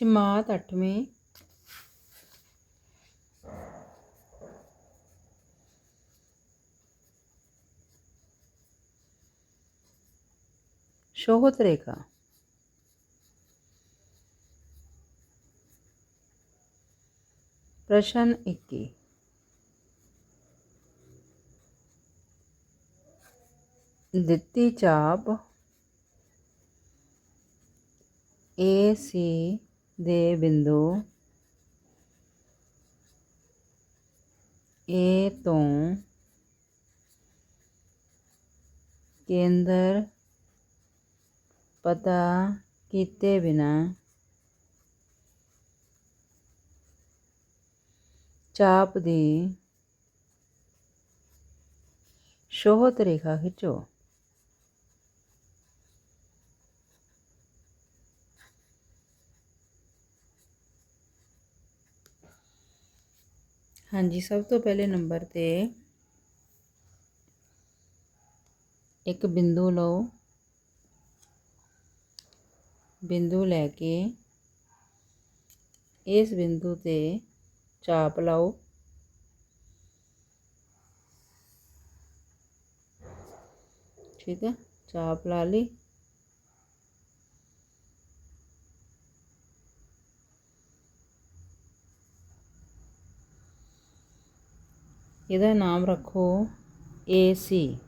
ਜਮਾਤ 8ਵੀਂ ਸ਼ੋਹਤ ਰੇਖਾ। ਪ੍ਰਸ਼ਨ 21 ਦਿੱਤੀ ਚਾਪ ਏ ਸੀ ਦੇ ਬਿੰਦੂ ਏ ਤੋਂ ਕੇਂਦਰ ਪਤਾ ਕੀਤੇ ਬਿਨਾ ਚਾਪ ਦੀ ਸ਼ੋਹਤ ਰੇਖਾ ਖਿੱਚੋ ਹਾਂਜੀ, ਸਭ ਤੋਂ ਪਹਿਲੇ ਨੰਬਰ ਤੇ ਇੱਕ ਬਿੰਦੂ ਲਓ। ਬਿੰਦੂ ਲੈ ਕੇ ਇਸ ਬਿੰਦੂ ਤੇ ਚਾਪ ਲਾਓ। ਠੀਕ ਹੈ ਚਾਪ ਲਾ ਲਈ। ਇਹਦਾ ਨਾਮ ਰੱਖੋ ਏਸੀ।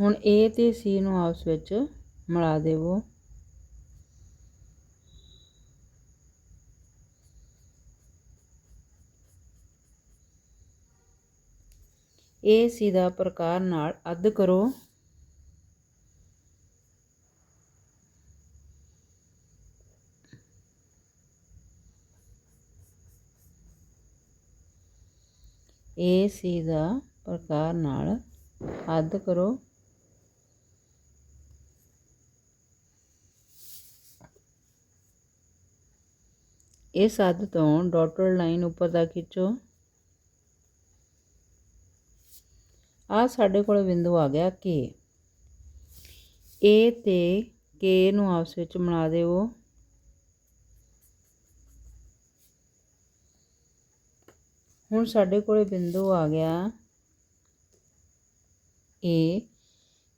ਹੁਣ ਏ ਤੇ ਸੀ ਨੂੰ ਆਪਸ ਵਿੱਚ ਮਿਲਾ ਦੇਵੋ। ਏ ਸੀ ਦਾ ਪ੍ਰਕਾਰ ਨਾਲ ਅੱਧ ਕਰੋ। ਏ ਸੀ ਦਾ ਪ੍ਰਕਾਰ ਨਾਲ। ਅੱਧ ਕਰੋ। ਇਸ ਅੱਧ ਤੋਂ ਡਾਟਡ ਲਾਈਨ ਉੱਪਰ ਦਾ ਖਿੱਚੋ। ਆ ਸਾਡੇ ਕੋਲ ਬਿੰਦੂ ਆ ਗਿਆ ਕੇ। A ਤੇ K ਨੂੰ ਆਪਸ ਵਿੱਚ ਮਿਲਾ ਦਿਓ। ਹੁਣ ਸਾਡੇ ਕੋਲੇ ਬਿੰਦੂ ਆ ਗਿਆ A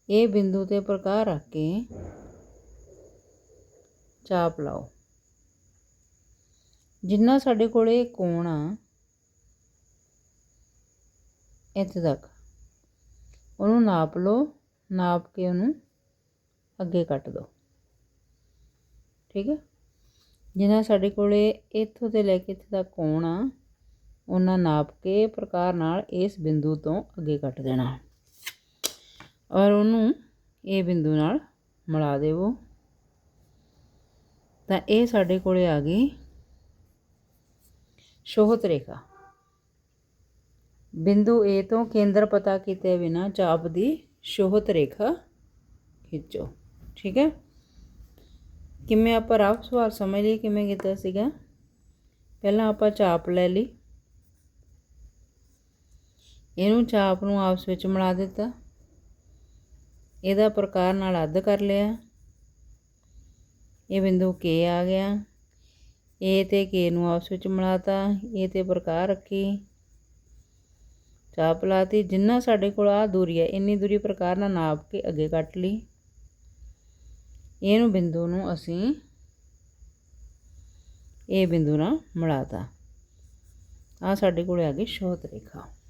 ਇਹ ਬਿੰਦੂ ਤੇ ਪ੍ਰਕਾਰ ਰੱਖ ਕੇ ਚਾਪ ਲਾਓ। ਜਿੰਨਾ ਸਾਡੇ ਕੋਲੇ ਕੋਣ ਆ, ਇੱਥੇ ਤੱਕ। ਉਹਨੂੰ ਨਾਪ ਲਓ, ਨਾਪ ਕੇ ਉਹਨੂੰ ਅੱਗੇ ਕੱਟ ਦਿਓ ਠੀਕ ਹੈ? ਜਿੰਨਾ ਸਾਡੇ ਕੋਲੇ ਇੱਥੋਂ ਤੇ ਲੈ ਕੇ ਇੱਥੇ ਤੱਕ ਕੋਣ ਆ ਉਹਨਾਂ ਨਾਪ ਕੇ ਪ੍ਰਕਾਰ ਨਾਲ ਇਸ ਬਿੰਦੂ ਤੋਂ ਅੱਗੇ ਕੱਟ ਦੇਣਾ। ਔਰ ਉਹਨੂੰ ਇਹ ਬਿੰਦੂ ਨਾਲ ਮਿਲਾ ਦੇਵੋ। ਤਾਂ ਇਹ ਸਾਡੇ ਕੋਲੇ ਆ ਗਈ ਸ਼ੋਹਤ ਰੇਖਾ। ਬਿੰਦੂ A ਤੋਂ ਕੇਂਦਰ ਪਤਾ ਕੀਤੇ ਬਿਨਾ ਚਾਪ ਦੀ ਸ਼ੋਹਤ ਰੇਖਾ ਖਿੱਚੋ। ਠੀਕ ਹੈ? ਕਿਵੇਂ ਆਪਾਂ ਰਫ ਸਵਾਲ ਸਮਝ ਲਈ, ਕਿਵੇਂ ਕੀਤਾ ਸੀਗਾ? ਪਹਿਲਾਂ ਆਪਾਂ ਚਾਪ ਲੈ ਲਈ। ਇਹਨੂੰ ਚਾਪ ਨੂੰ ਆਪਸ ਵਿੱਚ ਮਿਲਾ ਦਿੱਤਾ। ਇਹਦਾ ਪ੍ਰਕਾਰ ਨਾਲ ਅੱਧ ਕਰ ਲਿਆ। ਇਹ ਬਿੰਦੂ ਕੇ ਆ ਗਿਆ। A ਤੇ ਕੇ ਨੂੰ ਆਪਸ ਵਿੱਚ ਮਿਲਾਤਾ। ਇਹ ਤੇ ਪ੍ਰਕਾਰ ਰੱਖੀ। ਚਾਪ ਲਾਤੀ। ਜਿੰਨਾ ਸਾਡੇ ਕੋਲ ਆ ਦੂਰੀ ਹੈ, ਇੰਨੀ ਦੂਰੀ ਪ੍ਰਕਾਰ ਨਾਲ ਨਾਪ ਕੇ ਅੱਗੇ ਕੱਟ ਲਈ। ਇਹਨੂੰ ਬਿੰਦੂ ਨੂੰ ਅਸੀਂ ਇਹ ਬਿੰਦੂ ਨਾਲ ਮਿਲਾਤਾ। ਆ ਸਾਡੇ ਕੋਲ ਆ ਗਈ ਸ਼ੋਤ ਰੇਖਾ